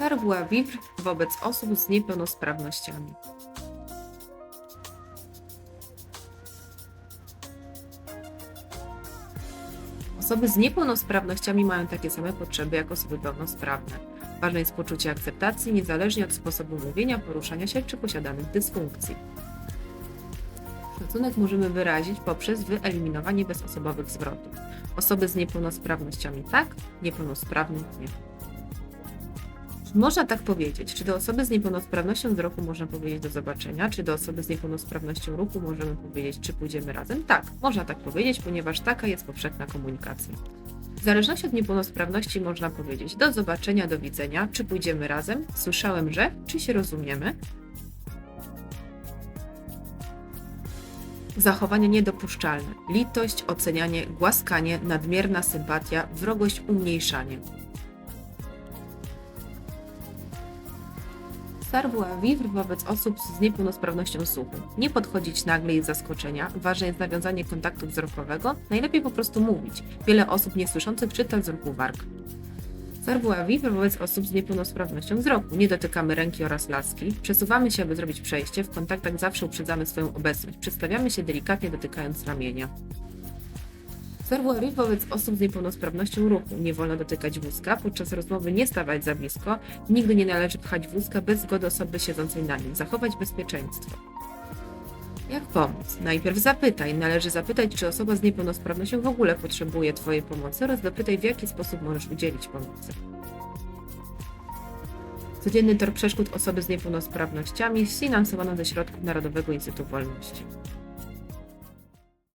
Savoir vivre wobec osób z niepełnosprawnościami. Osoby z niepełnosprawnościami mają takie same potrzeby jak osoby pełnosprawne. Ważne jest poczucie akceptacji niezależnie od sposobu mówienia, poruszania się czy posiadanych dysfunkcji. Szacunek możemy wyrazić poprzez wyeliminowanie bezosobowych zwrotów. Osoby z niepełnosprawnościami tak, niepełnosprawni nie. Można tak powiedzieć. Czy do osoby z niepełnosprawnością wzroku można powiedzieć do zobaczenia, czy do osoby z niepełnosprawnością ruchu możemy powiedzieć, czy pójdziemy razem? Tak, można tak powiedzieć, ponieważ taka jest powszechna komunikacja. W zależności od niepełnosprawności można powiedzieć do zobaczenia, do widzenia, czy pójdziemy razem, słyszałem, że, czy się rozumiemy. Zachowania niedopuszczalne. Litość, ocenianie, głaskanie, nadmierna sympatia, wrogość, umniejszanie. Savoir vivre wobec osób z niepełnosprawnością słuchu. Nie podchodzić nagle i z zaskoczenia. Ważne jest nawiązanie kontaktu wzrokowego. Najlepiej po prostu mówić. Wiele osób niesłyszących czyta z ruchu warg. Savoir vivre wobec osób z niepełnosprawnością wzroku. Nie dotykamy ręki oraz laski. Przesuwamy się, aby zrobić przejście. W kontaktach zawsze uprzedzamy swoją obecność. Przedstawiamy się delikatnie dotykając ramienia. Vivre wobec osób z niepełnosprawnością ruchu. Nie wolno dotykać wózka, podczas rozmowy nie stawać za blisko, nigdy nie należy pchać wózka bez zgody osoby siedzącej na nim. Zachować bezpieczeństwo. Jak pomóc? Najpierw zapytaj. Należy zapytać, czy osoba z niepełnosprawnością w ogóle potrzebuje Twojej pomocy oraz dopytaj, w jaki sposób możesz udzielić pomocy. Codzienny tor przeszkód osoby z niepełnosprawnościami sfinansowano ze środków Narodowego Instytutu Wolności.